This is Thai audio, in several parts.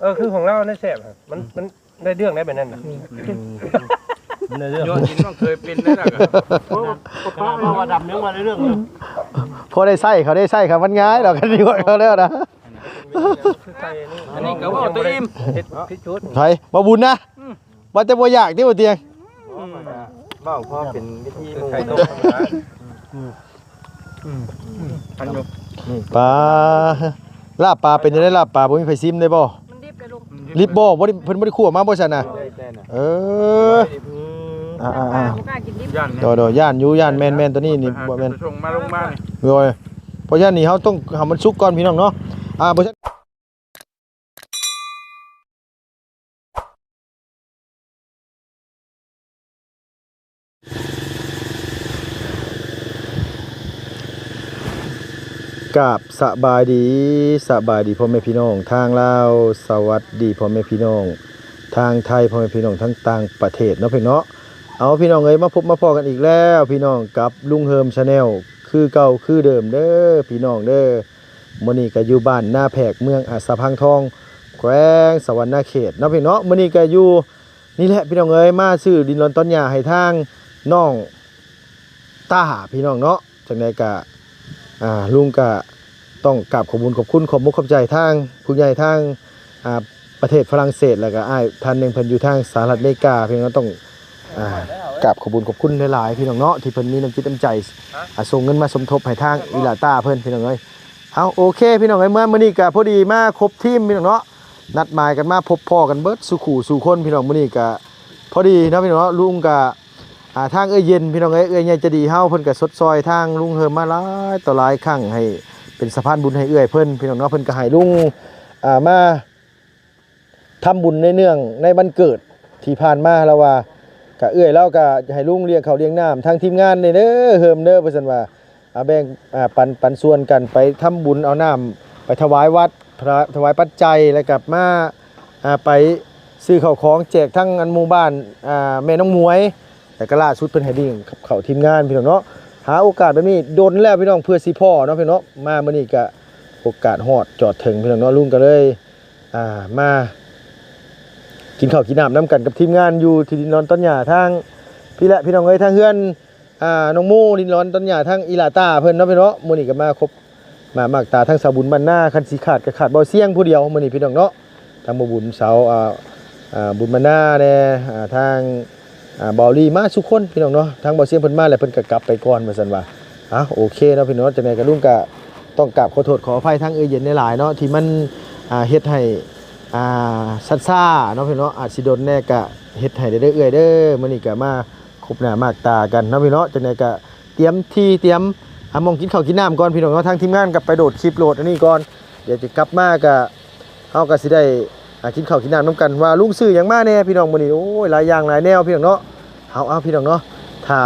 เออคือของเราได้แซ่บครับมันมันได้เรื่องได้แบบนั้นน่ะมันได้เรื่องยอดกินต้องเคยเป็นได้แล้วก็ป้ามาว่าดำเนื้อมาได้เรื่องเลยพอได้ไส้เขาได้ไส้ครับมันง่ายดอกกันดีกว่าเขาแล้วนะคือใจนี่อันนี้ก็ว่าตัวอิ่มเฮ็ดพิชุดไผมาบุญนะว่าแต่บ่อยากที่บ่เตียงเบ้าพ่อเป็นวิธีมุงไข่ต้มธรรมดาอันยกปลาลาบปลาเป็นจังได๋ลาบปลาบ่มีไผซิมได้บ่มันดิบเลยลูกลิบบ่บ่ได้เพิ่นบ่ได้คั่วมาบ่ซั่นน่ะเอออ่าปลาอ่าบ่กล้ากินดิบย่านๆโดดๆย่านอยู่ย่านแม่นๆตัวนี้นี่บ่แม่นส่งมาลงมานี่โดยเพราะฉะนั้นนี่เฮาต้องให้มันสุกก่อนพี่น้องเนาะอ่าบ่ซั่น กับสบายดีสบายดีพ่อแม่พี่น้อง ทางลาวสวัสดีพ่อแม่พี่น้อง ทางไทยพ่อแม่พี่น้องทั้งต่างประเทศเนาะพี่เนาะเอาพี่น้องเอ้ยมาพบมาพอกันอีกแล้ว พี่น้องกับลุงเฮิมชาแนลคือเก่าคือเดิมเด้อพี่น้องเด้อมื้อนี้ก็อยู่บ้านหน้าแพกเมืองอัสสะพังทอง แขวงสวรรณเขตเนาะพี่เนาะมื้อนี้ก็อยู่นี่แหละพี่น้องเอ้ยมาซื้อดินรอนต้นหญ้าให้ทางน้องตาพี่น้องเนาะจังไดก็อ่าลุงก็ ต้องกราบขอบคุณขอบคุณขอบมุกขอบใจทางผู้ใหญ่ทางประเทศฝรั่งเศสแล้วก็อ้ายท่านหนึ่งเพิ่นอยู่ทางสหรัฐอเมริกาเพิ่นก็ต้องอกราบขอบคุญขอบคุณหลายๆพี่น้องเนาะที่เพิ่นมีน้ำจิตน้ำใจส่งเงินมาสมทบให้ทางอิลาตาเพิ่นพี่น้องเอ้ยเอาโอเค พี่น้องเอ้ยเมื่อมื้อนี้ก็พอดีมาครบทีมพี่น้องเนาะนัดหมายกันมาพบพ่อกันเบิดสู่ขู่สู่คนพี่น้องมื้อนี้ก็พอดีนะพี่น้องเนาะลุงก็อ่าทางเอ้ยเย็นพี่น้องเอ้ยเอ้ยใหญ่จะดีเฮาเพิ่นก็สดซอยทางลุงเฮิมมาหลายต่อหลายครั้งให้ เป็นสะพานบุญให้เอื้อยเพิ่นพี่น้องเนาะเพิ่นก็ให้ลุงอ่ามาทำบุญในเนื่องในวันเกิดที่ผ่านมาแล้วว่ากะเอื้อยแล้วก็ให้ลุงเลี้ยงเขาเลี้ยงน้ำทางทีมงานเนี่เด้อเฮิมเด้อเพิ่นว่าอาแบ่งอ่าปันปันส่วนกันไปทำบุญเอาน้ำไปถวายวัดพระถวายปัจจัยแล้วกลับมาอ่าไปซื้อข้าวของแจกทั้งอันหมู่บ้านอ่าแม่น้องมวยแต่ก็ล่าสุดเพิ่นให้ดิ้งเขาทีมงานพี่น้องเนาะ หาโอกาสแบบนี้ดนแล้วพี่น้องเพื่อสิพ่อเนาะพี่น้องมาเมื้อนี้ก็โอกาสฮอดจอดถึงพี่น้องเนาะลุงก็เลยอ่ามากินข้าวกินน้ำน้ำกันกับทีมงานอยู่ที่ดินร้อนต้นหญ้าทางพี่และพี่น้องเอ้ยทางเฮือนอ่าน้องมูดินร้อนต้นหญ้าทางอีลาตาเพิ่อนเนาะพี่เนาะมื้อนี้ก็มาครบมามากตาทั้งสาวบุญบรรณาคันสีขาดก็ขาดบ่เสียงผู้เดียวมื้อนี้พี่น้องเนาะทางบุญเสาอ่าอ่าบุญบรรณาแน่อ่าทาง อ่าบาลีมาสุกคนพี่น้องเนาะทางบ่เสียงเพิ่นมาแล้วเพิ่นก็กลับไปก่อนว่าซั่นว่าอะโอเคเนาะพี่น้องจังได๋ก็ลุงก็ต้องกราบขอโทษขออภัยทางเอเย็นหลายเนาะที่มันอ่าเฮ็ดให้อ่าซัดซ่าเนาะพี่เนาะอาจสิโดนแน่กะเฮ็ดให้ได้เด้อเอื้อยเด้อมื้อนี้ก็มาคบหน้ามากตากันเนาะพี่เนาะจังไดก็เตรียมที่เตรียมหามองกินข้าวกินน้ำก่อนพี่น้องเนาะทางทีมงานก็ไปโดดคลิปโหลดอันนี้ก่อนเดี๋ยวจะกลับมาก็เฮาก็สิได้ อ่ากินข้าวกินน้ำนํกันว่าลุงซื้อยังมาแน่พี่น้องมื้อนี้โอ้ยหลายอย่างหลายแนวพี่น้องเนาะเอาเอาพี่น้องเนาะถ้า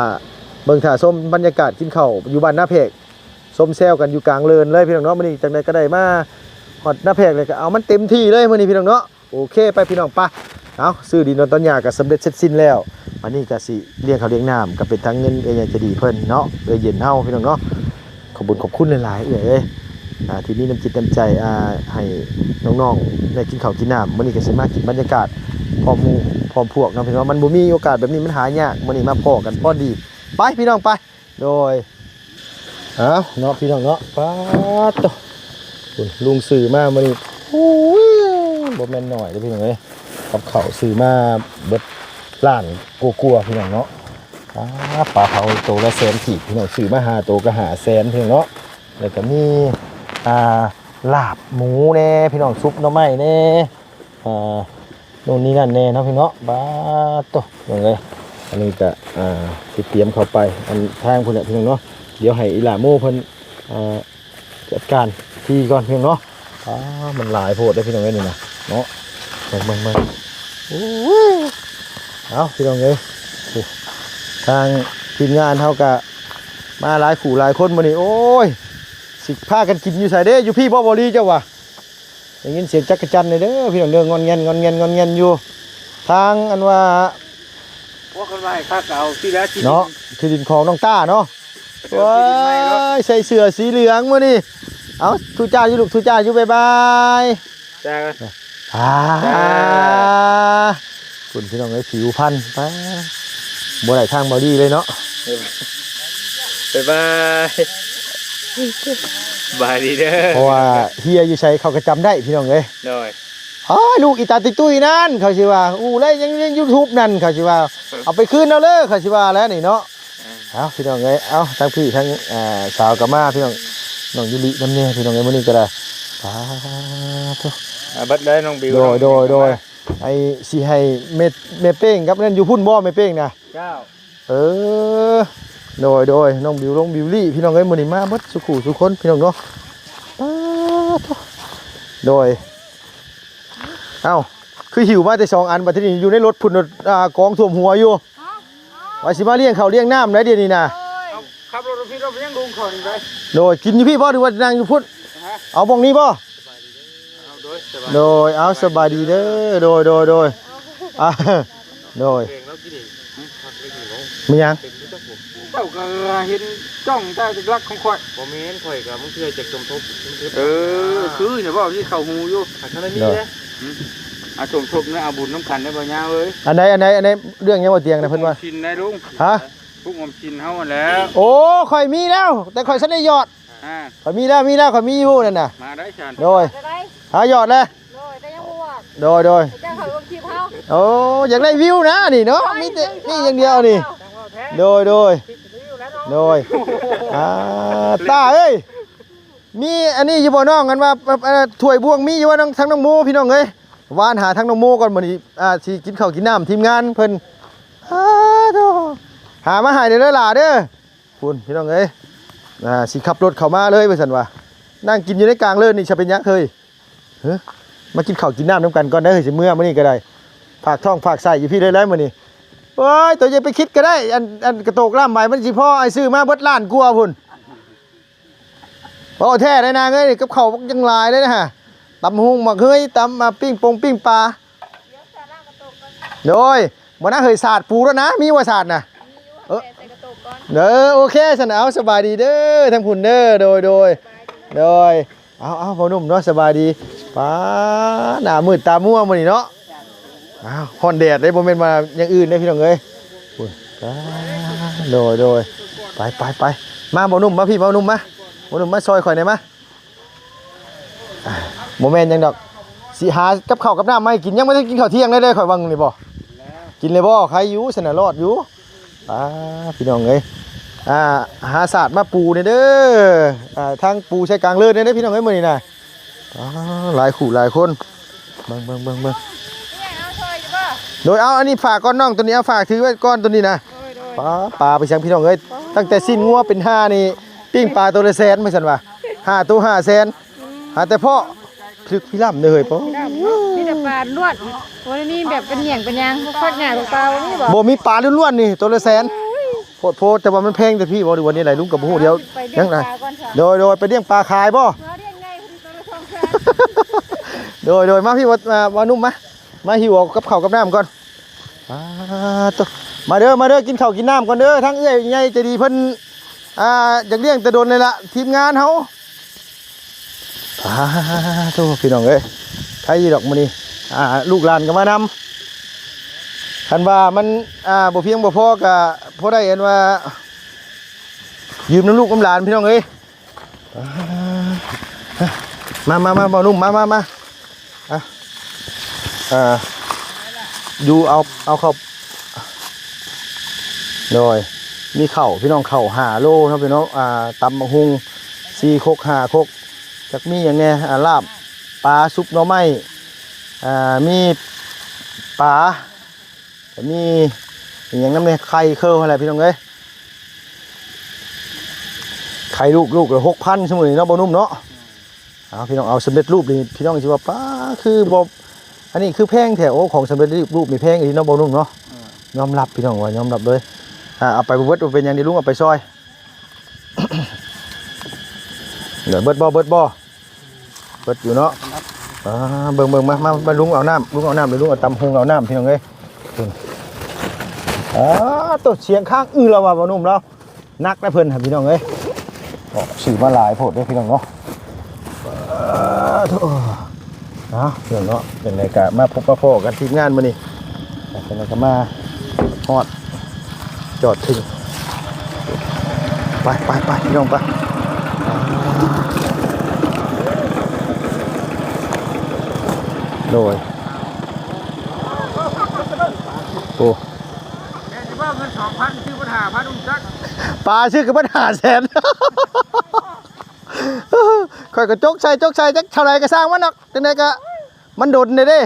เบิ่งถ้าชมบรรยากาศกินข้าวอยู่บ้านหน้าเพกชมแซวกันอยู่กลางเลินเลยพี่น้องเนาะมื้อนี้จังไดก็ได้มาหอดหน้าแพกเลยก็เอามันเต็มที่เลยมื้อนี้พี่น้องเนาะโอเคไปพี่น้องปะเอาซื้อดินนอนต้นหญ้าก็สำเร็จเสร็จสิ้นแล้ววันนี้ก็สิเลี้ยงเขาเลี้ยงน้ำก็เป็นทั้งเงินเอ้ยจะดีเพิ่นเนาะเอ้ยเย็นเฮาพี่น้องเนาะขอบคุญขอบคุณหลายๆเอ้ยเอ้ย ที่มีน้ำจิตน้ำใจให้น้องๆได้กินข้าวกินน้ำมื้อนี้ก็สิมากินบรรยากาศพร้อมมูพร้อมพวกนะพี่น้องมันบ่มีโอกาสแบบนี้มันหายากมื้อนี้มาพอกันพอดี ไปพี่น้องไป โดยเอาเนาะพี่น้องเนาะป๊าตคุลุงสื่อมามานี่โอ้ยบ่แม่นหน่อยเด้อพี่น้องเอ้ยกับเขาสื่อมาเบิดล้านกลัวๆพี่น้องเนาะอ่าปลาเผาโตละแสนขีดพี่น้องสื่อมาหาโตก็หาแสนพี่น้องเนาะแล้วก็มี อ่าลาบหมูแน่พี่น้องซุปหน่อไม้แน่อ่าโน่นนี่นั่นแน่เนาะพี่น้องบาดโตพี่น้องเอ้ยอันนี้ก็อ่าสิเตรียมเข้าไปอันทางพุ่นน่ะพี่น้องเนาะเดี๋ยวให้อีหลาโม่เพิ่นอ่าจัดการที่ก่อนเพียงเนาะอ้ามันหลายโพดได้พี่น้องเอ้ยนี่นะเนาะเบิ่งเบิ่งเบิ่งโอ้ยเอาพี่น้องเอ้ยทางทีมงานเท่ากับมาหลายขู่หลายคนมานี่โอ้ย สิพากันกินอยู่ใส่เด้อยู่พี่บ่บรีเจ้าวะได้ยินเสียงจักรจันเลยเด้อพี่น้องเด้องอนเงนงอนเงนงอนเงนอยู่ ทางอันว่าว่ากันว่าให้ข้าเก่าที่แล้วที่เนาะที่ดินของน้องต้าเนาะเดี๋ยวว้าที่ดินใหม่เนาะยใส่เสื้อสีเหลืองมื้อนี่เอาทุจ้าอยู่ลูกทุจ้าอยู่บ๊ายบายแต่อ่าคุณพี่น้องเอ้ยผิวพันธุ์ไปบ่ได้ทางบอดี้เลยเนาะบ๊ายบาย บายดีเด้อเพราะว่าเฮียอยู่ใช้เขาก็จำได้พี่น้องเอ้ยหน่อยอ๋อลูกอีตาติตุ้ยนั่นเขาสิว่าอู้แล้วยังยังยูทูบนั่นเขาสิว่า เอาไปคืนเอาเลยเขาสิว่าแล้วนี่เนาะเอาพี่น้องเอ้ยเอาทั้งพี่ทั้งอ่าสาวกับมาพี่น้องน้องยุริน้ำเนี่ยพี่น้องเอ้ยมื้อนี้ก็ได้สาธุอะบัดได้น้องบิวโดยโดยโดยไอ้สิให้เม็ดเม็ดเป้งครับนั่นอยู่พุ่นบ่เม็ดเป้งนะเจ้าเออ โดยโดยน้องบิวลงบิวลี่พี่น้องเอ้ยมือนี้มาบดสุขุสุขคนพี่น้องเนาะปาโดยเอ้าคือหิวมาแต่สองอันบัดทีนี้อยู่ในรถพุ่นอ่ากองท่วมหัวอยู่ว่าสิมาเลี้ยงเขาเลี้ยงน้ำได้เดี๋ยวนี้นะขับรถพี่เราไปยังลุงขอนไปโดยกินอยู่พี่บ่หรือว่านั่งอยู่พุ่นเอาบ่งนี้บ่อโดยเอาสบายดีเด้อโดยโดยโดยอ่าโดยเพลงแล้วกินอีกพักเล็กหนึ่งมียัง จ้าผมเจ้าก็เห็นจ้องแต่จะรักของข่อยบ่แม่นข่อยกับมึงเชื่อจากสมทบเออคือเห็นบ่ที่เข้าหูอยู่ทางนั้นนี่แหละอาสมทบนะเอาบุญน้ำขันได้บ่ยาวเอ้ยอันไหนอันไหนอันไหนเรื่องยังบ่เตียงนะเพิ่นว่าชินได้ลุงฮะพวกอมชินเฮาแล้วโอ้ข่อยมีแล้ว แต่ข่อยสันได้ยอดอ่าข่อยมีแล้วมีแล้วข่อยมีอยู่นั่นน่ะมาได้ฉันโดยจะได้หายอดเลยโดยแต่ยังบวกโดยโดยเจ้าเขาลงคลิปเขาโอ้อยากได้วิวนะนี่เนาะมีแต่นี่อย่างเดียวนี่โดยโดย โดยอ่าตาเอ้ยมีอันนี้อยู่บ่น้องกันว่าเอ่อถ้วยบวงมีอยู่ว่าน้องทั้งน้องโมพี่น้องเอ้ยวานหาทั้งน้องโมก่อนมื้อนี้อ่าสิกินข้าวกินน้ำทีมงานเพิ่นอ้าโธ่หามาให้เด้อเด้อหล่าเด้อคุณพี่น้องเอ้ยอ่าสิขับรถเข้ามาเลยว่าซั่นว่านั่งกินอยู่ในกลางเลินนี่จะเป็นยังเคยเฮ้มากินข้าวกินน้ำน้ำกันก่อนเด้อสิเมื่อมื้อนี้ก็ได้ฝากท้องฝากใส่อยู่พี่ได้แล้วมื้อนี้ โอ้ยตัวจะไปคิดก็ได้ อันอันกระโตกล่ามใหม่มันสิพ่อไอ้ซื้อมาเบิดล้านกลัวาพุ่นโอ้แท้ได้นางเอ้ยกับข้าวบักยังหลายเลยนะฮะตำหุงหมักเฮ้ยตำมาปิ้งปงปิ้งปลาโดยบ่น่าเคยสาดปูแล้วนะ มีว่าสาดนะเออใส่กระตุกก่อนเด้อโอเคสนเอาสบายดีเด้อทั้งพุ่นเด้อโดยโดยโดยเอาเอาพ่อหนุ่มเนาะสบายดีป้าหน้ามืดตามัวมื้อนี้เนาะ อ้าวฮอนแดดได้บ่แม่นมาอย่างอื่นได้พี่น้องเอ้ยโดยโดยไปไปไปมาบ่นุ่มมาพี่บ่นุ่มมาบ่นุ่มมาซอยข่อยหน่อยมาอ่าบ่แม่นหยังดอกสิหากับข้าวกับน้ำไมาให้กินยังไม่ได้กินข้าวเที่ยงได้เลยข่อยวังนี่บ่กินเลยบ่ใครอยู่สนะรอดอยู่ป้าพี่น้องเอ้ยอ่าหาศาสตร์มาปูเนี่ยเด้ออ่าทางปูใช้กลางเลิศเนี่ยเด้อพี่น้องเอ้ยมื้อนี้น่ะอ้าหลายคู่หลายคนเบิ่งเบิ่งเบิ่งเบิ่ง นี่เอาซอยอยู่ป่ะ โดยเอาอันนี้ฝากก้อนน้องตัวนี้เอาฝากถือไว้ก้อนตัวนี้นะโดยโดยปลาปลาไปช่างพี่น้องเอ้ยตั้งแต่สิ้นงัวเป็นห้านี่ปิ้งปลาตัวละแสนไม่สันว่าห้าตัวห้าแสนหาแต่พ่อพลึกพี่ล่ำเลยพ่อมีแต่ปลาลวดวันนี้แบบเป็นเหยี่ยงเป็นยางฟักหน้าของปลาวันนี้บอกบ่มีปลาล้วนๆนี่ตัวละแสนโพดโพดแต่ว่ามันแพงแต่พี่บอกดูวันนี้ไหลลุงกับผู้เดียวไปเลี้ยัยงงไงปลาก่อนเถอะโดยโดยไปเลี้ยงปลาขายบ่เราเลี้ยงไงพอดีตัวละสองแสนโดยโดยมาพี่วัดมามานุ่มมา มาหิวเอากับข้าวกับน้ำก่อนอ่าตัวมาเด้อมาเด้อกินข้าวกินน้ำก่อนเด้อทั้งเอ้ยใหญ่จะดีเพิ่นอ่าอยากเลี้ยงแต่โดนเลยล่ะทีมงานเฮาอ่าตัวพี่น้องเอ้ยใครดอกมื้อนี้อ่าลูกหลานก็มานำคันว่ามันอ่าบ่เพียงบ่พอก็พอได้เห็นว่า ยืมน้ำลูกน้ำหลานพี่น้องเอ้ยอ่ามามามาบ่นุ่มมามามา อ่าอยู่เอาเอาเข้าโดยมีเข่าพี่น้องเข่าหาโลครับพี่น้องอ่าตำบักหุงซีคกหาคกจักมีอย่างเนี้ยอ่าลาบปลาซุปหน่อไม้อ่ามีปลาแต่มีอย่างนั้นเนี่ยไข่เคิลอะไรพี่น้องเอ้ยไข่ลูกลูกละหกพันสมุนเนาะบนุ่มเนาะเอาพี่น้องเอาสำเร็จรูปนี่พี่น้องสิว่าป้าคือบ อันนี้คือแพงแถวของสำเร็จรูปมีแพงอีกเนาะบ่นุ่มเนาะยอมรับพี่น้องว่ายอมรับเลยอ่าเอาไปเบิดเป็นอย่างนี้ลุงเอาไปซอยเดี๋ยวเบิดบ่เบิดบ่เบิดอยู่เนาะอ่าเบิ่งเบิ่งมามามาลุงเอาน้ำลุงเอาน้ำเดี๋ยวลุงเอาตำหงเอาน้ำพี่น้องเอ้ยเพิ่นอ่าตัวเสียงข้างอื้อแล้วว่าบ่นุ่มแล้วนักนะเพิ่นครับพี่น้องเอ้ยสื่อมาหลายโพดเด้พี่น้องเนาะอ่าโถ นาะเรื่องเนาะเป็นไรกะมาพบมาพอกันทีมงานมื้อนี้เป็นไรก็มาฮอดจอดถึงไปไปไปพี่น้องไปโดยโอ้แม่สิว่าเงิน2,000ซื้อปัญหาพันอุ้มจักปลาชื่อกับปัญหาแสน ค่อยก็จกใส่จกใส่จักเท่าไรก็สร้างมันหรอกจังไดก็มันโดดเด้เด้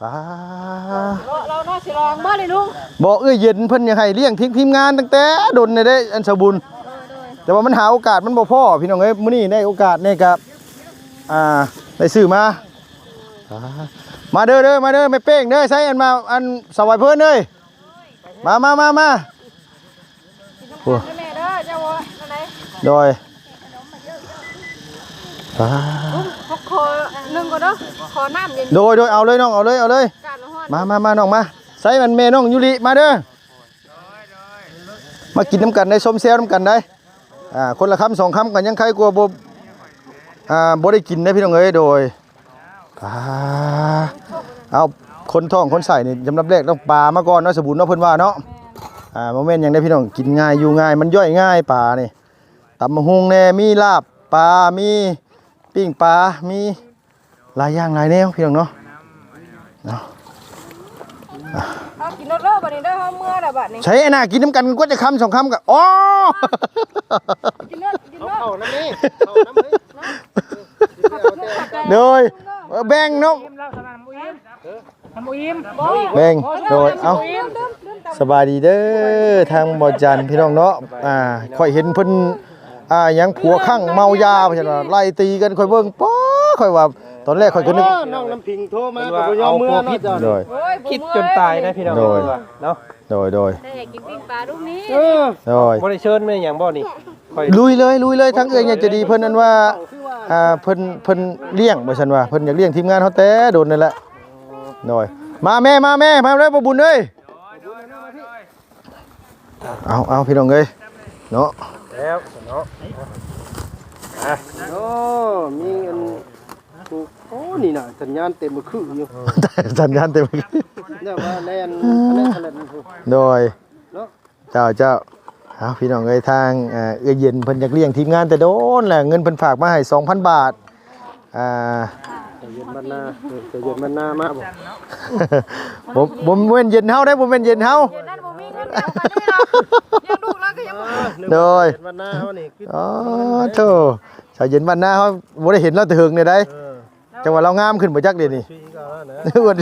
ปลาเราเนาะสิลองบ่เลยลุงบอกเอ้ยเย็นเพิ่นอยากให้เลี้ยงทีมทีมงานตั้งแต่โดนเด้เด้อันสมบุญแต่ว่ามันหาโอกาสมันบ่พอพี่น้องเอ้ยมื้อนี้ได้โอกาสนี่ก็อ่าได้ซื้อมาอ่ามาเด้อเด้อมาเด้อแม่เป้งเด้อใส่อันมาอันสวายเพิ่นเด้ยมามามามาโอ้แม่เด้อเจ้าว่าอันไหนโดย ปลาขอขอหนึงก่อนเด้อขอน้ำเย็นโดยโดยเอาเลยน้องเอาเลยเอาเลยการละฮ้อนมามามาน้องมาใส่มันเมน้องยุริมาเด้อมากินน้ำกันได้ส้มเซลน้ำกันได้อ่าคนละคำสองคำกันยังใครกลัวบ่อ่าบ่ได้กินได้พี่น้องเอ้ยโดยปลาเอาคนท้องคนใส่นี่จำรับแรกต้องปลามาก่อนเนาะสบู่เนาะเพิ่นว่าเนาะอ่าโมเมนต์ยังได้พี่น้องกินง่ายอยู่ง่ายมันย่อยง่ายปลานี่ตำมะฮุงแน่มีลาบปลามี ปิ้งปลา มีหลายอย่างหลายแนวพี่น้องเนาะเอากินรถเด้อบัดนี้เด้อเฮาเมื่อแล้วบัดนี้ใช้ไอ้น่ากินน้ำกันก็จะคำสองคำกับอ๋อกินรถกินรถเข้าน้ำนี่เข้าน้ำนี่โดยแบ่งเนาะลักษณะมุ้ยทำมุ้ยแบ่งโดยเอาสบายดีเด้อทางบ่จันพี่น้องเนาะอ่าค่อยเห็นเพิ่น อ่าหยังผัวข้างเมายาเพราะฉะนั้นไล่ตีกันค่อยเบิ่งป๊อค่อยว่าตอนแรกค่อยก็นึก น้องน้ำพิงโทรมาก็บ่ยอมเมื่อพิษโดย โอ้ยคิดจนตายนะพี่น้องโดย เนาะโดยโดยได้อยากกินปิ้งปลาลูกนี้เออโดยบ่ได้เชิญแม่หยังบ่นี่ค่อยลุยเลยลุยเลยทั้งเอ้ยเนี่ยจะดีเพิ่นนั้นว่าอ่าเพิ่นเพิ่นเลี้ยงบ่ซั่นว่าเพิ่นอยากเลี้ยงทีมงานเฮาแต่โดนนั่นแหละโดยมาแม่มาแม่มาเลยบ่บุญเอ้ยเอาเอาพี่น้องเอ้ยเนาะ แล้วเนาะอะโอ้มีเงินถูกโอ้นี่น่ะสัญญาณเต็มมือคืออยู่สัญญาณเต็มเนี่ยว่าแล่นอันนั้นอันนั้นถูกโดยเนาะเจ้าเจ้าเอาพี่น้องเอ้ยทางเอ่อเอื้อเย็นเพิ่นอยากเลี้ยงทีมงานแต่โดนแหละเงินเพิ่นฝากมาให้2,000 บาทอ่าใจเย็นบ้านนาเออใจเย็นบ้านนามาบ่บ่บ่แม่นเย็นเฮาได้บ่แม่นเย็นเฮาเดี๋ยวนั้นบ่มีเงินเอาไปนี่เนาะเโดยเย็นบ้านนาเฮานี่คืออ๋อโธ่ชาวเย็นบ้านหน้าเขาบ่ได้เห็นเราแต่เฮิงเนี่ยได้เออจังหวะเรางามขึ้นบ่จักเดี๋ยวนี้ชีก็แล้วนะอ้วน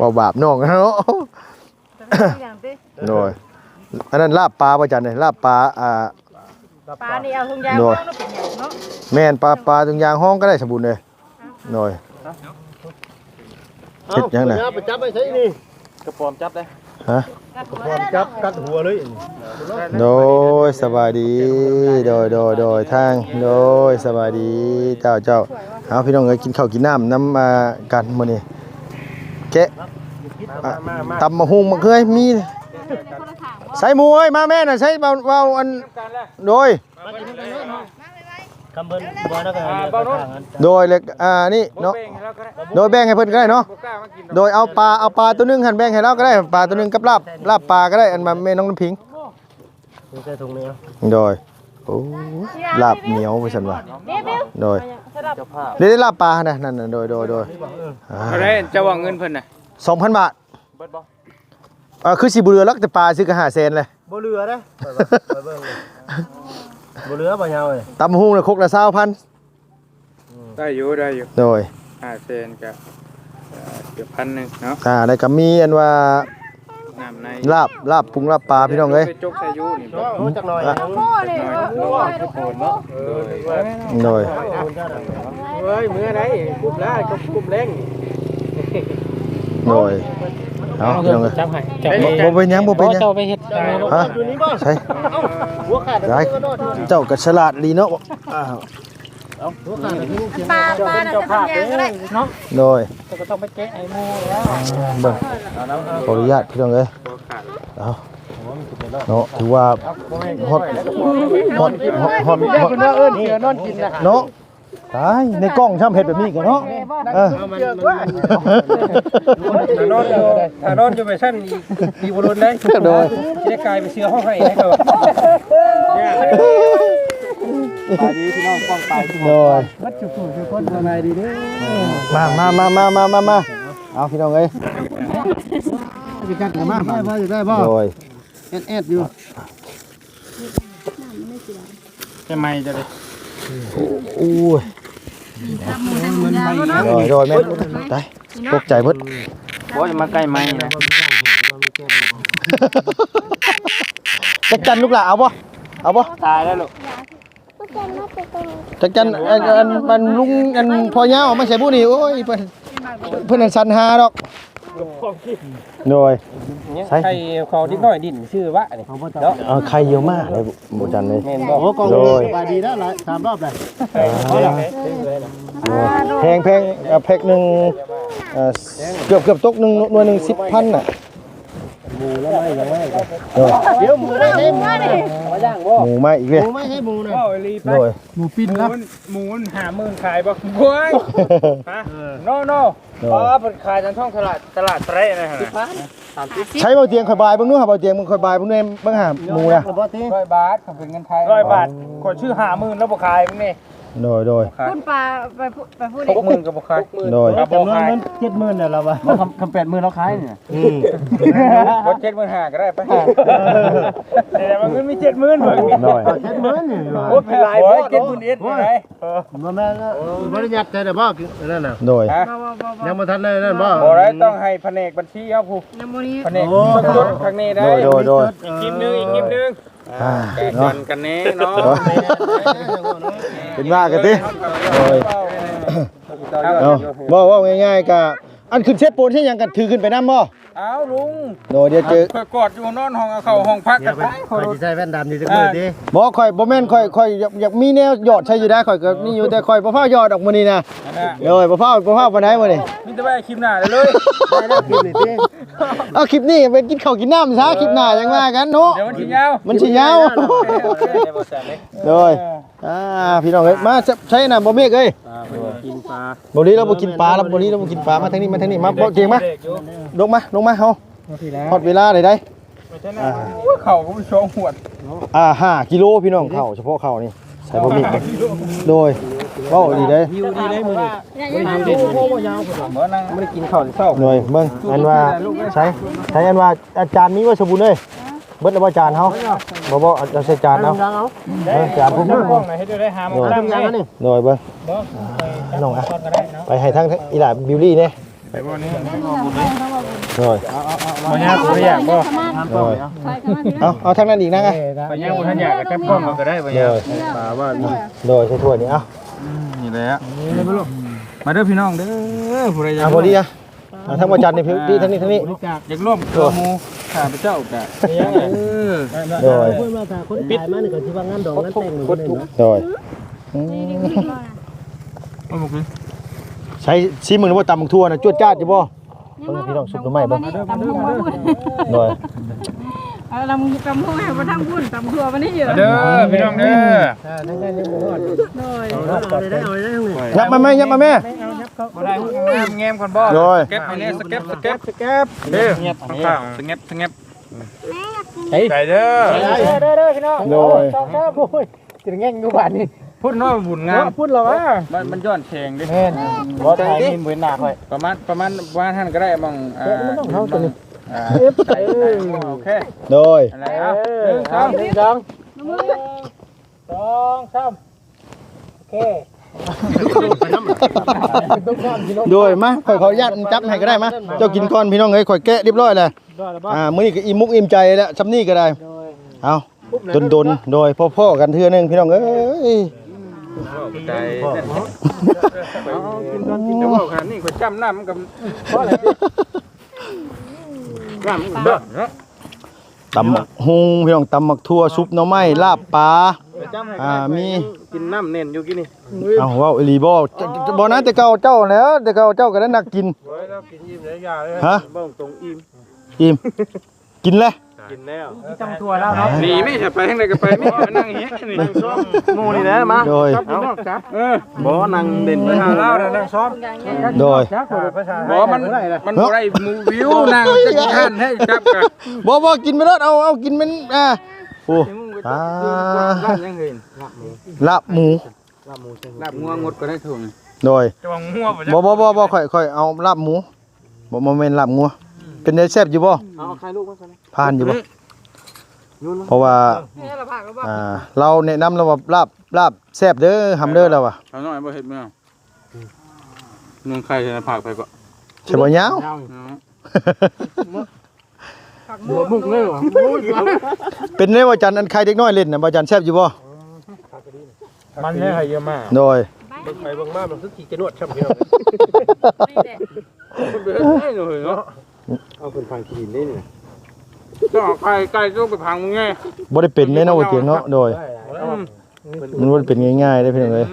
บ่บาปน้องเนาะอย่างติโดยอันนั้นลาบปลาบ่จันเนี่ยลาบปลาอ่าปลานี่เอาทุงยางโดมายแล้วเป็นหยังเนาะแม่นปลาปลาตรงยางห้องก็ได้สมบูรณ์เลยโดยเฮ็ดยังน่ะเอาไปจับไปใช้นี่กระปอมจับได้ฮะ กระปอมจับกัดหัวเลยโดยสบายดี โดยโดยโดยทาง โดยสบายดีเจ้าเจ้าเอาพี่น้องเอ้ยกินข้าวกินน้ำน้ำมากันมื้อนี้แกะตำมะฮุงมะเคยมีใส่หมูเอ้ยมาแม่น่ะใส่เบาเบาอันโดย คำเบิ้ลบ่นะกันบ่โน้น โดยเล็กอ่านี่เนาะ โดยแบ่งให้เพิ่นก็ได้เนาะ โดยเอาปลาเอาปลาตัวหนึงหั่นแบ่งให้เราก็ได้ปลาตัวหนึงกับลาบลาบปลาก็ได้อันมาแม่น้องน้ำพิงใส่ถุงนี้โดยโอ้ลาบเหนียวว่าซั่นว่าเบี้ยบิ้วโดยสำหรับเดี๋ยวได้ลาบปลานะนั่นน่ะโดยโดยโดยอ่าอะไรจะว่าเงินเพิ่นน่ะ2,000บาทเบิดบ่อ่าคือสิบ่เหลือลักแต่ปลาซื้อก็5แสนเลยบ่เรือเด้ ไปเบิ่งเลยบ่เรือบ่ยาวเลยตำมะฮุงน่ะครกละ20,000ได้อยู่ได้อยู่โดย5เซนกับเอ่อเกือบพันหนึงเนาะอ่าแล้วก็มีอันว่าน้ำในลาบลาบปรุงลาบปลาพี่น้องเอ้ย ไปจกใส่อยู่นี่บ่โอ้จักหน่อยโม่เลยเออโม่เลยโอนเนาะเออโดยเฮ้ยมื้อไหนกุบแล้วก็กุบแรงโดย เอาพี่น้องเอ้ยจับให้จับบ่บ่เป็นหยังบ่เป็นหยัง เจ้าไปเฮ็ดได้เนาะฮะอยู่นี่บ่ใช่หัวขาดได้เจ้าก็ฉลาดดีเนาะอ้าวหัวขาดที่ลูกเขียนปลาปลาน่ะจะทำยางก็ได้เนาะโดยก็ต้องไปแกะไอ้หมูแล้วเบิ่งขออนุญาตพี่น้องเอ้ยบ่ขาดเอาเนาะถือว่าฮอดฮอดฮอดฮอดฮอดเพิ่นว่าเอิ้นเสือนอนกินน่ะเนาะ ตายในกล้องช่ำเห็ดแบบนี้กันเนาะเออเอามันมันถ้านอนอยู่ถ้านอนอยู่ไปชั้นอีกอีกบ่โดนได้โดยจะกลายเป็นเสือห้องให้ให้เขาไปดีพี่น้องป้องไปทุกโดยวัดจุกุทุกคนสบายดีเด้อมามามามามามามาเอาพี่น้องเอ้ยไปจัดกันมาได้บ่อยู่ได้บ่โดยเอ็ดเอ็ดอยู่ใช่ไหมจะได้ อู้ยโดยโดยแม่ตายตกใจเบิดโอ้ยมาใกล้ไม้นะจักจันลูกหล่ะเอาบ่เอาบ่ตายแล้วลูกจักจันอันอันมันลุงอันพอยาวมาใส่บุนี่โอ้ยเพิ่นเพิ่นอันสันหาดอก โดย ใช่ใครเขานิดหน่อยดินชื่อวะนี่เนาะเออใครเยอะมากเลยบูจันเลย แม่นบ่โอ้กองโดย บายดีแล้วหลายสามรอบเลยแพงแพงเอ่อแพ็คหนึ่งเอ่อเกือบเกือบตกหนึ่งหน่วยหนึ่งสิบพันน่ะ เออเดี๋ยวหมูได้เด้หมูได้หมูมาอีกเลยหมูไม่ให้หมูนะโดยหมูปิ้นนะหมูนหาหมื่นขายบ่โว้ยฮะโนโน่โดอ๋อยเปิดขายทางท้องตลาดตลาดเตรนะฮะใช้เบาเตียงข่อยบายเบิ่งนู้นหาเบาเตียงมึงข่อยบายเบิ่งนู้นเบิ่งหาหมูนะบ่ตีร้อยบาทเขาเป็นเงินไทยร้อยบาทกดชื่อหาหมื่นแล้วบ่ขายมึงนี่ โดยโดยพูดปลาไปพูดไปพูดหกหมื่นก็บ่ขาย โดยก็บ่ขายเจ็ดหมื่นเนี่ยเราวะคำคำแปดหมื่นเราขายเนี่ยกดเจ็ดหมื่นห้าก็ได้ไปแต่มันเงินมีเจ็ดหมื่นเบิ่งโดยเจ็ดหมื่นนี่โอ้เป็นหลายบ่เจ็ดหมื่นเอ็ดไหนบ่แม่นบริญัติแต่บ่นั่นน่ะโดย ฮะยังบ่ทันเลยนั่นบ่บ่ได้ต้องให้แผนกบัญชีเอาผู้น้ำมันนี้แผนกจดทางนี้ได้โดยโดยอีกคลิปนึงอีกคลิปนึง อ่าแกกัเนาะนกันแน่เนาะเป็นว่ากันติโดย เอาบ่ว่าง่ายๆกะ อันขึ้นเซฟโปนใช่ยังกันถือขึ้นไปนำบ่เอาลุงโดยเดี๋ยวเจอเพื่อกอดอยู่นอนห้องเอาเข้าห้องพักกันไปคอยสิใส่แว่นดำนี่จักมื้อดิบ่ค่อยบ่แม่นค่อยค่อยอยากอยากมีแนวหยอดใช้อยู่ได้ค่อยก็นี่อยู่แต่ค่อยบ่พาหยอดออกมื้อนี้นะนั่นน่ะโดยบ่พาบ่พาปานใดมื้อนี้มีแต่ว่าคลิปหน้าเลยได้แล้วกินนี่ติเอาคลิปนี้ไปกินข้าวกินน้ำซะคลิปหน้าจังว่ากันเนาะเดี๋ยวมันสิยาวมันสิยาวโดยอ่าพี่น้องเอ้ยมาใช้น่ะบ่เมฆเอ้ย กินปลาบ่นี้เราบ่กินปลาแล้วบ่นี้เราบ่กินปลามาทางนี้มาทางนี้มาบ่เก่งมาลงมาลงมาเฮาฮอดเวลาได้ได้เข่าก็มันชงหวดอ่า5กิโลพี่น้องข้าวเฉพาะข้าวนี่ใส่บ่มีโดยเว้าดีเด้หิวดีได้มื้อนี้เมื่อนั่งไม่ได้กินข้าวเช้าหน่วยเบิ่งอันว่าใช้ใช้อันว่าอาจารย์มีว่าสบุนเอ้ย เบิดแล้วบ่จานเฮาบ่บ่เอาใส่จานเอายังเอาเออจานผมกล้องไหนให้ดูได้หาหมอทำยังอันนี้หน่วยเบิ่งน้องอะไปให้ทางอีหลาบิวลี่เนี่ยไปบ่นี้หน่อยบ่ยากบ่ยากบ่หน่อยเอาเอาทางนั้นอีกนะไงบ่ยากบ่ทันยากก็จับกล้องเอาก็ได้บ่หยาน่กอยปลาว่ามีหน่อยใส่ถ้วยนี่เอานี่แหละมาเด้อพี่น้องเด้อผู้ใดอยากเอาพอดีอะเอาทางบ่จานนี่พี่ที่ทางนี้ทางนี้อยากร่วมกับหมู่ ข้าพเจ้าก็เออหน่อยเพิ่นว่าถ้าคนตายมานี่ก็สิว่างานดองงานแต่งนี่บ่ได้นะหน่อยอืมบ่บ่คือใช้ซีมึงว่าตำบักทั่วน่ะจวดจ้าดอยู่บ่เบิ่งพี่น้องสุกหรือไม่เบิ่งตำหัวมาพูดหน่อยเอาตำตำหัวให้มาทำบุญตำหัวมานี่เยอะเด้อพี่น้องเด้อถ้าทั้งนั้นยังบ่ฮอดโดยเอาได้เอาได้ทั้งนี้ยับมาแม่ยับมาแม่ บ่ได้แง้มก่อนบ่โดย เก็บไปเลยสเก็บสเก็บสเก็บเด้อเงียบข้างๆสเก็บสเก็บไปเด้อเด้อเด้อพี่น้องโดยโอ้ยสิแง่งอยู่บ้านนี่พูดน้อยบุญงามพูดแล้วว่ามันมันย้อนแข็งดิแม่นบ่ถ่ายนี่เหมือนหน้าค่อยประมาณประมาณว่าท่านก็ได้มองอ่ามันต้องเท่าตัวนี้อ่าเอฟใส่เอ้ยโอเคโดย อะไรอะเอหนึ่งสองหนึ่งสองสองสามโอเค โดยมาข่อยขออนุญาตจับให้ก็ได้มาเจ้ากินก่อนพี่น้องเอ้ยข่อยแกะเรียบร้อยแล้วได้แล้วบ่อ่ามื้อนี้ก็อิ่มมุกอิ่มใจแล้วซำนี้ก็ได้โดยเอาดนๆโดยพ่อๆกันเทื่อนึงพี่น้องเอ้ยใจเอากินตอนกินเดี๋ยวว่าขนาดนี้ข่อยจำน้ำมันกับเพราะอะไรน้ำมันเด้อเนาะตำบักฮุงพี่น้องตำบักทั่วซุปหน่อไม้ลาบปลา อ่ามี กินน้ำเน้นอยู่กินนี่เอาเว้าอีหลีบ่จะจะบ่นะแต่เก่าเจ้าแล้ว แต่เก่าเจ้าก็ได้นักกินโอ้ยเรากินยิ้มเลยยาเลยฮะเบิ่งตรงอิ่มอิ่มกินเลยคกินแล้วจังทัวแล้วเนาะหนีไม่ใช่ไปทางใดก็ไปไม่มานั่งเฮียนี่หมูนี่นะมาโดยเออบ่นั่งเด่นไปหาเล่าแล้วนั่งซ้อมโดยบ่มันมันบ่ได้หมูวิวนั่งจะทานให้จับกันบ่บ่กินไปรถเอาเอากินมันอ่าโอ้ อ่าลาบยังเห็นลาบหมูลาบงัวงดก็ได้ถุงโดยจะวางงัวบ่บ่บ่บ่บ่ค่อยค่อยเอาลาบหมูบ่บ่แม่นลาบงัวเป็นได้แซ่บอยู่บ่เอาใครลูกมาผ่านอยู่บ่เพราะว่านี่เราผักแล้วบ่อ่าเราแนะนำแล้วว่าลาบลาบแซ่บเด้อหำเด้อแล้วว่ะเอาหน่อยบ่เฮ็ดแม่นุ่งไข่ใส่ผักไปก็ใช่บ่ยาวผัก หมูมุกเลยว่ะเป็นได้ว่าจันอันใครเด็กน้อยเล่นน่ะบ่จันแซ่บอยู่บ่มันให้ไข่เยอะมากโดยเบิ่งไปเบิ่งมามันคือขี่กระนวดช่ำพี่น้องนี่แหละมันเป็นให้หน่อยเนาะเอาเป็นฟังกินนี่นี่ต้องเอาไข่ไก่ต้องไปพังมึงไงบ่ได้เป็นแน่เนาะว่าเตียงเนาะโดยมันบ่ได้เป็นง่ายๆเด้อพี่น้องเอ้ย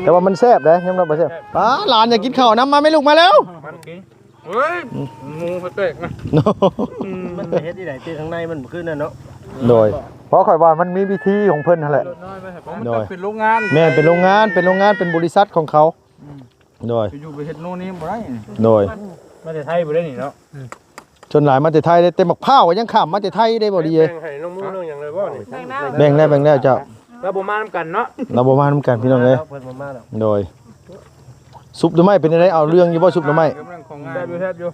แต่ว่ามันแซ่บเด้อยอมรับว่าแซ่บป้าหลานอยากกินข้าวน้ำมาไหม่ลูกมาแล้วมันกิน เฮ้ยหมูเขาแตกนะมันไปเฮ็ดที่ไหนที่ข้างในมันขึ้นน่ะเนาะโดย เพราะข่อยว่ามันมีวิธีของเพิ่นนั่นแหละมันต้องเป็นโรงงานแม่นเป็นโรงงานเป็นโรงงานเป็นบริษัทของเขา โดยไปอยู่ไปเฮ็ดโน่นนี่บ่ได้โดย มาแต่ไทยบ่ได้นี่เนาะจนหลายมาแต่ไทยได้เต็มบักพร้าวก็ยังข้ามมาแต่ไทยได้บ่ดีเลยแบ่งให้น้องมูน้องหยังเลยบ่นี่แบ่งน้ำแบ่งแล้วแบ่งแล้วเจ้าแล้วบ่มานํกันเนาะเราบ่มานํกันพี่น้องเอ้ยเพิ่นมามาแล้วโดย ซุปหน่อไม้เป็นจังไดเอาเรื่องอยู่บ่ซุปหน่อไม้กำลัง ของงานอยู่แทบอยู่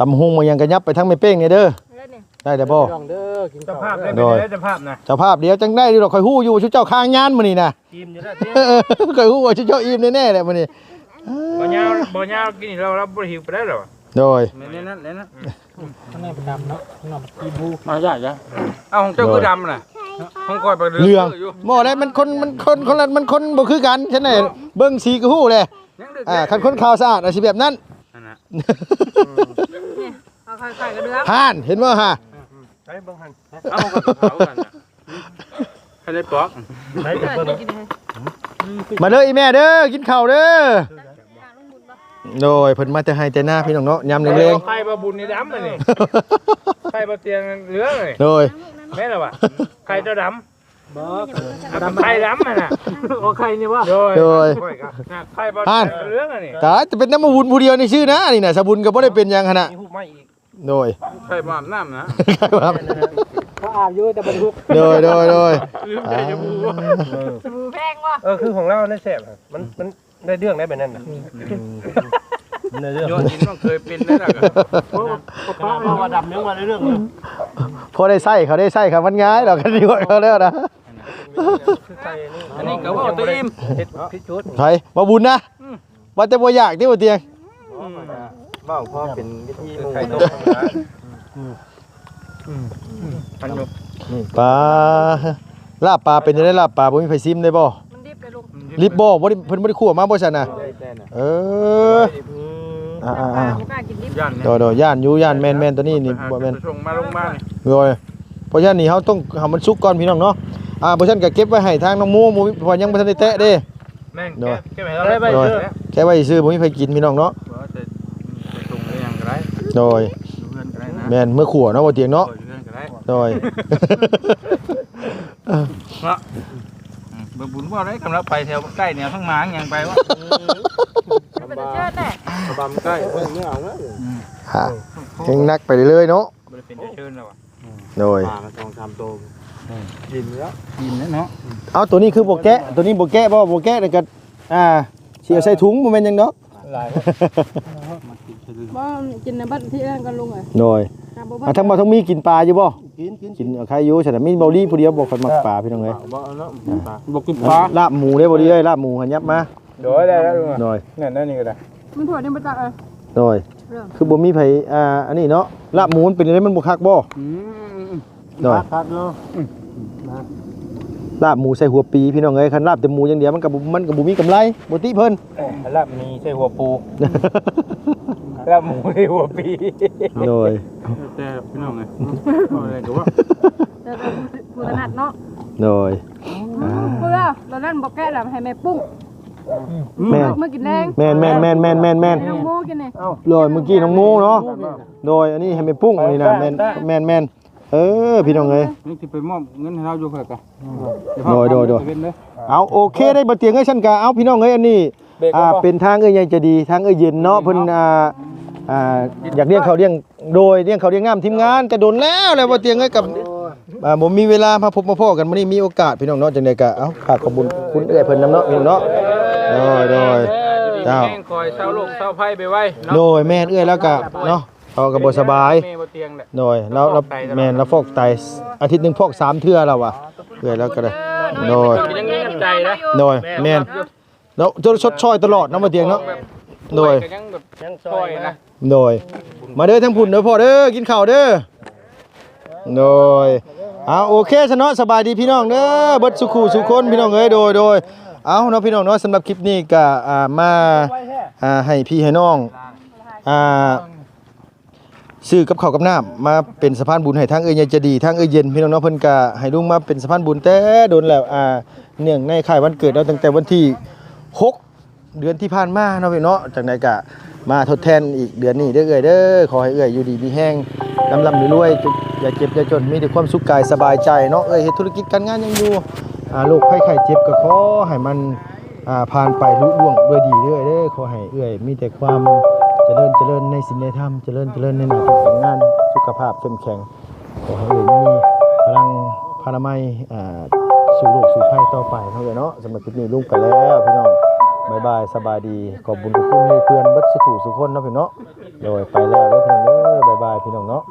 ตำหุงมายังกระยับไปทั้งแม่เป้งนี่เด้อแล้วนี่ได้แต่บ่น้องเด้อกินเจ้าข้าวภาพได้โดยได้เจ้าภาพนะเจ้าภาพเดี๋ยวจังได้ดีดอกข่อยฮู้อยู่ว่าชุเจ้าค้างงานมื้อนี้น่ะทีมอยู่แล้วที่เออข่อยฮู้ว่าชุเจ้าอิ่มแน่ๆแหละมื้อนี้บ่ยาวบ่ยาวกินเราเราบ่หิวไปได้หรอโดยในนั้นในนั้นข้างในเป็นดำเนาะข้างนอกกีบูมาใหญ่จ้ะเอ้าของเจ้าคือดำน่ะของก้อยบ่เหลืองบ่ได้มันคนมันคนคนละมันคนบ่คือกันฉันน่ะเบิ่งสีก็ฮู้เลยอ่าคันคนขาวสะอาดอาสิแบบนั้น นั่นน่ะเอาไข่ไข่กระเดือกห่านเห็นบ่ฮะไปเบิ่งหันเอ้าก็เผากันน่ะใครได้ปอกไปเอเบิ่องนี่กินให้มาเด้ออีแม่เด้อกินข้าวเด้อโดยเพิ่นมาแต่ให้แต่หน้าพี่น้องเนาะยามเร่งไข่บ่บุญนี่ดำเลยนี่ไข่บ่เตียงเหลืองเลยๆโดยแม่นล่ะวะไข่เจ้าดำ ดำไข่ดำน่ะน่ะโอ้ใครนี่วะโดยโดยน่ะไข่บ่อ่านเหลืองอะนี่กะจะเป็นน้ำมบุญผู้เดียวในชื่อนะนี่น่ะสบุญก็บ่ได้เป็นหยังขนาดมีหูไม้อีกโดยไข่บ่อาบน้ำนะเขาอาบอยู่แต่บ่ได้ฮุกโดยโดยโดยลืมใจจะบูว่าสบู่แพงว่ะเออคือของเราได้แซ่บอะมันมันได้เรื่องได้แบบนั้นน่ะได้เรื่องโยนหินมันเคยเป็นได้หรอกอะเพราะว่าดำยังว่าได้เรื่องอยู่พอได้ไส้เขาได้ไส้ครับมันง่ายดอกกันดีกว่าเขาแล้วนะคื อใส่นี่อันนี้ก็ว่าตัวอิ่มเฮ็ดพิจุดไผบ่บุญนะว่าแต่บ่อยากที่บ่เตียงเบ้าพ่อเป็นวิธีไข่ต้มธรรมดาอันอยู่ปลาลาบปลาเป็นจังได๋ลาบปลาบ่มีไผซิมได้บ่มันดิบเลยลูกลิบบ่บ่ได้เพิ่นบ่ได้คั่วมาบ่ซั่นน่ะเอออืมอ่าปลาอ่าบ่กล้ากินดิบย่านเนี่ยโดยโดยย่านอยู่ย่านแม่นแม่นตัวนี้นี่บ่แม่นไปส่งมาลงมานี่โดยเพราะฉะนั้นนี่เฮาต้องทำมันสุกก่อนพี่น้องเนาะ อ่าเพราะฉะนั้นก็เก็บไว้ให้ทางน้องหมูหมูเพราะยังบ่ทันได้แตะเด้ แม่งโดยแค่ไปแล้วไปเจอแค่ไว้ซื้อบ่มีไผกินพี่น้องเนาะว่าจะจะส่งได้ยังก็ได้โดยดูเพื่อนก็ได้นะแม่นเมื่อขัวเนาะบ่เตียงเนาะดูเพื่อนก็ได้โดยเนาะเบิ่งบุญว่าได้กำลังไปแถวใกล้แนวทั้งหมางยังไปวะเป็นเชิดแน่บำใกล้เบิ่งไม่เอานะฮะยังนักไปเรื่อยๆเนาะบ่ได้เป็นเชิญแล้วอะโดยปลามันต้องทำโต กินแล้วกินแล้วเนาะเอาตัวนี้คือบ่แกะตัวนี้บ่แกะบ่บ่แกะแล้วก็อ่าสิเอาใส่ถุงบ่แม่นหยังดอกหลายบ่กินในบ้านที่นั่นกันลุงเอ้ยโดยครับบ่อะทั้งบ่ทั้งมีกินปลาอยู่บ่กินกินกินเอาใครอยู่ฉะนั้นมีเบาลี่ผู้เดียวบ่ค่อยมักปลาพี่น้องเอ้ยบ่เอาเนาะปลาบ่กินปลาลาบหมูเด้บ่ดีเอ้ยลาบหมูหันยับมาโดยได้แล้วลุงอะโดยเนี่ยนั่นนี่ก็ได้มันถั่วนี่บ่จักเอ้ยโดยเรื่องคือบ่มีไผอ่าอันนี้เนาะลาบหมูมันเป็นอะไรมันบ่คักบ่อืม โดยครับเนาะลาบหมูใส่หัวปีพี่น้องเอ้ยคันลาบแต่หมูอย่างเดียวมันก็บ่มันก็บ่มีกำไรบ่ติเพิ่นลาบมีใช่หัวปูลาบหมูใช่หัวปีโดยแต่พี่น้องไงอะไรก็ว่าแต่เราผู้ถนัดเนาะโดยเพื่อเรานั่นบ่แก้แล้วให้แม่ปุ้งแม่นเมื่อกินแดงแม่นแม่นแม่นแม่นแม่นแม่นให้น้องโมกินนี่โดยเมื่อกี้น้องหมูเนาะโดยอันนี้ให้แม่ปุ้งอันนี้นะแม่นแม่นแม่น เออพี่น้องเอ้ย นี่สิไปมอบเงินให้เราอยู่เพิ่นกะโดยโดยโดยเว้นเด้อเอาโอเคได้บ่เตียงเอ้ยฉันก็เอาพี่น้องเอ้ยอันนี้เบรกก่อนอ่าบ่เป็นทางเอ้ยใหญ่จะดีทางเอ้ยเย็นเนาะเพิ่นอ่าอ่าอยากเลี้ยงเขาวเลี้ยงโดยเลี้ยงเขาวเลี้ยงน้ำทีมงานก็โดนแล้วแล้วบ่เตียงเอ้ยกับอ่าบ่มีเวลามาพบมาพ้อกันมื้อนี้มีโอกาสพี่น้องเนาะจังได๋ก็เอ้าฝากขอบคุณคุณเอ้ยเพิ่นนํเนาะพี่น้องเนาะโดยโดยเจ้าแห้งคอยเศร้าโรคเศร้าภัยไปไว้เนาะโดยแม่นเอ้ยแล้วก็เนาะ เขาก็บ่สบายแม่บ่เตียงแหละ โดยแล้วเราแม่นแล้วฟอกไตอาทิตย์หนึงฟอกสามเทื่อแล้วว่ะเอ้ยแล้วก็ได้ โดย ยังมีน้ำใจนะ โดยแม่นแล้วจะชดช่อยตลอดเนาะบ่เตียงเนาะโดยก็ยังแบบยังซอยนะโดย มาเด้อทั้งพุ่นเด้อพ่อเด้อกินข้าวเด้อโดยเอาโอเคซะเนาะสบายดีพี่น้องเด้อเบิดสุขุสุคนพี่น้องเอ้ยโดยโดยเอาเนาะพี่น้องเนาะสำหรับคลิปนี้ก็อ่ามาอ่าให้พี่ให้น้องอ่า ซื้อกับข้าวกับน้ำมาเป็นสะพานบุญให้ทางเอ้ยใหญ่จะดีทางเอ้ยเย็นพี่น้องเนาะเพิ่นก็ให้ลุงมาเป็นสะพานบุญแต่โดนแล้วอ่าเนื่องในค่ายวันเกิดเราตั้งแต่วันที่หกเดือนที่ผ่านมาเนาะพี่เนาะจากไหนกะมาทดแทนอีกเดือนนี้เด้อเอ่ยเด้อขอให้เอ่ยอยู่ดีมีแห้งลำลำรวยๆอย่าเจ็บอย่าจนมีแต่ความสุขกายสบายใจเนาะเอ่ยเฮ็ดธุรกิจการงานยังอยู่อ่าโรคภัยไข้เจ็บก็ขอให้มันอ่าผ่านไปลุล่วงด้วยดีเด้อเด้อขอให้เอ่ยมีแต่ความ จริญเจริญในศีลในธรรมเจริญเจริญในหน้าที่การงานสุขภาพเข้มแข็งขอให้เอ่ยมีพลังพลามัยอ่สู่โลกสู่ไพ่ต่อไปเท่านั้นเนาะสำหรับคลิปนี้ลุงกันแล้วพี่น้องบายบายสบายดีขอบบุญขอบคุณให้เพื่อนบัดสุขุสุขคนเนาะพี่เนาะโดยไปแล้วแล้วพี่น้องเด้อบายบายพี่น้องเนาะ